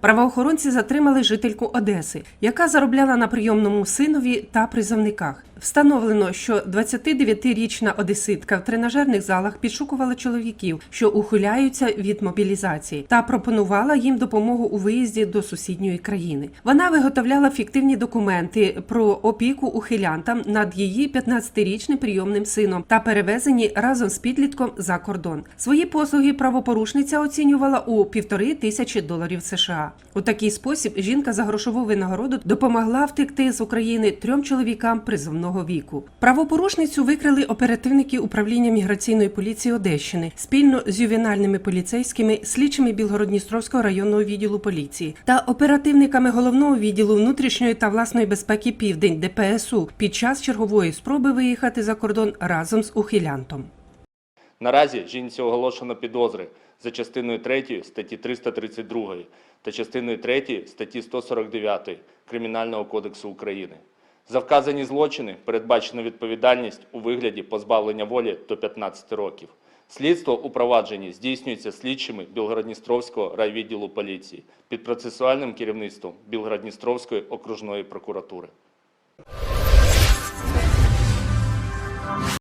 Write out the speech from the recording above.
Правоохоронці затримали жительку Одеси, яка заробляла на прийомному синові та призовниках. Встановлено, що 29-річна одеситка в тренажерних залах підшукувала чоловіків, що ухиляються від мобілізації, та пропонувала їм допомогу у виїзді до сусідньої країни. Вона виготовляла фіктивні документи про опіку ухилянтам над її 15-річним прийомним сином та перевезені разом з підлітком за кордон. Свої послуги правопорушниця оцінювала у півтори тисячі доларів США. У такий спосіб жінка за грошову винагороду допомогла втекти з України трьом чоловікам призовного віку. Правопорушницю викрили оперативники управління міграційної поліції Одещини спільно з ювенальними поліцейськими, слідчими Білгородністровського районного відділу поліції та оперативниками головного відділу внутрішньої та власної безпеки Південь ДПСУ під час чергової спроби виїхати за кордон разом з ухилянтом. Наразі жінці оголошено підозри за частиною 3 статті 332 та частиною 3 статті 149 Кримінального кодексу України. За вказані злочини передбачено відповідальність у вигляді позбавлення волі до 15 років. Слідство у провадженні здійснюється слідчими Білгородністровського райвідділу поліції під процесуальним керівництвом Білгородністровської окружної прокуратури.